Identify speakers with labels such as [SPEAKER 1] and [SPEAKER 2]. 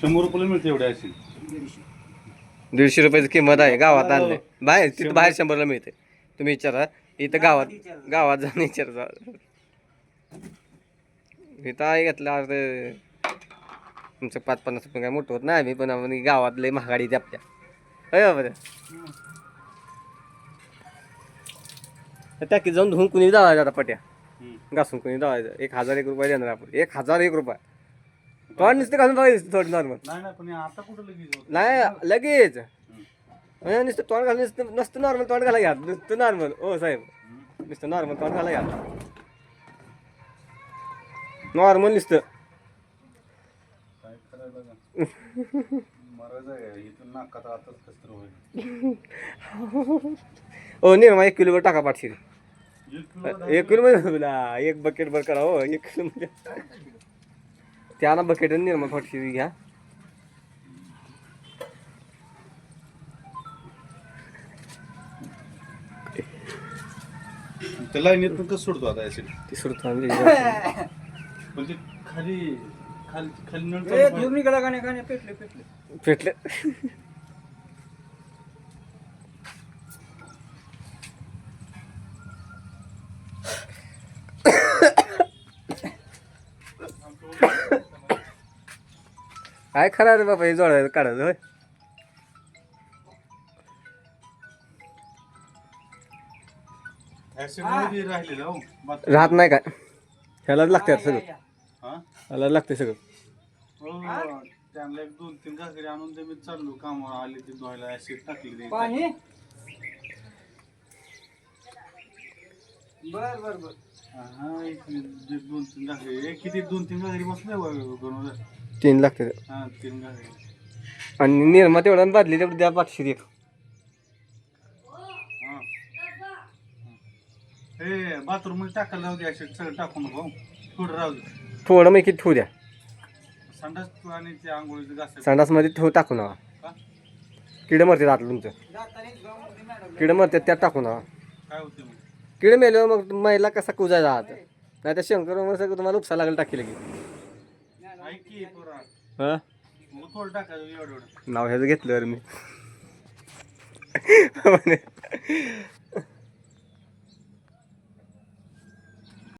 [SPEAKER 1] शंभर रुपयाला मिळते एवढे असेल
[SPEAKER 2] दीडशे रुपयाची किंमत आहे गावात आणले. बाहेर तिथं बाहेर शंभरला मिळते. तुम्ही विचारा इथं गावात गावात जाऊन विचारा इथं आहे घेतलं अर्ध तुमचं पाच पन्नास रुपये काय मोठं होत नाही आम्ही पण आपण गावात लय महागाडी ती आपल्या. अय बरं त्या की जाऊन धुवून कुणी जावायचं आता पट्या? घासून कुणी जावायचं एक हजार एक रुपये देणार आपण. एक हजार एक रुपये. तोंड नुसतं घालून बघायचं थोडं नॉर्मल
[SPEAKER 1] नाही पण लगेच
[SPEAKER 2] म्हणजे नुसतं तोंड घालून नुसतं नसतं नॉर्मल तोंड घाला घ्या. नुसतं नॉर्मल ओ साहेब. नुसतं नॉर्मल तोंड घाला घ्या. नॉर्मल नुसतं. ओ निर्मा एक किलोवर टाका पाठशी
[SPEAKER 1] एक किलो
[SPEAKER 2] एक बकेट भर करा हो एक किलो मध्ये त्याला बकेट निर्मा पाठशी घ्या.
[SPEAKER 1] त्या पण कसं सोडतो आता ऍसिड
[SPEAKER 2] ती सुरत आणली
[SPEAKER 1] पण ते खाली खाली खाली
[SPEAKER 3] पेटले पेटले.
[SPEAKER 2] पेटलं. काय खरं रे बाबा हे जोडायचं काढायचं होय.
[SPEAKER 1] हो.
[SPEAKER 2] राहत नाही काय? ह्यालाच लागते सगळं.
[SPEAKER 1] हा?
[SPEAKER 2] ह्याला लागते सगळं.
[SPEAKER 1] हो, त्यांना एक दोन तीन घागरी आणून ते मी चाललो कामावर. आले ते धुवायला ऍसिड टाकले.
[SPEAKER 3] पाणी? बर बर बर.
[SPEAKER 1] हा, एक दोन तीन घागरी. एक किती दोन तीन घागरी बसल्या बनवलं
[SPEAKER 2] तीन
[SPEAKER 1] हा घागरी
[SPEAKER 2] आणि निर्मा तेवढा बादली तेवढी द्या पाचशे एक.
[SPEAKER 1] हा. हे बाथरूममध्ये टाकायला राहू दे ऍसिड सगळं टाकू नको. थोडं राहू दे.
[SPEAKER 2] थोडं मग किती ठेवू द्या.
[SPEAKER 1] संडास आणि ते आंघोळीचं घासायचं.
[SPEAKER 2] संडासमध्ये ठेवू टाकू नका.
[SPEAKER 1] का?
[SPEAKER 2] किडे मरते आतलं तुमचं.
[SPEAKER 3] मध्ये
[SPEAKER 2] किडे मरते त्यात टाकू नका.
[SPEAKER 1] काय होते मग?
[SPEAKER 2] किडे मेल्यावर मग महिला कसा कुजायचा आत? नाही तर शंकर मग सगळं तुम्हाला उपसा लागेल टाकेल की. हा? नाव ह्याचं घेतलं मी.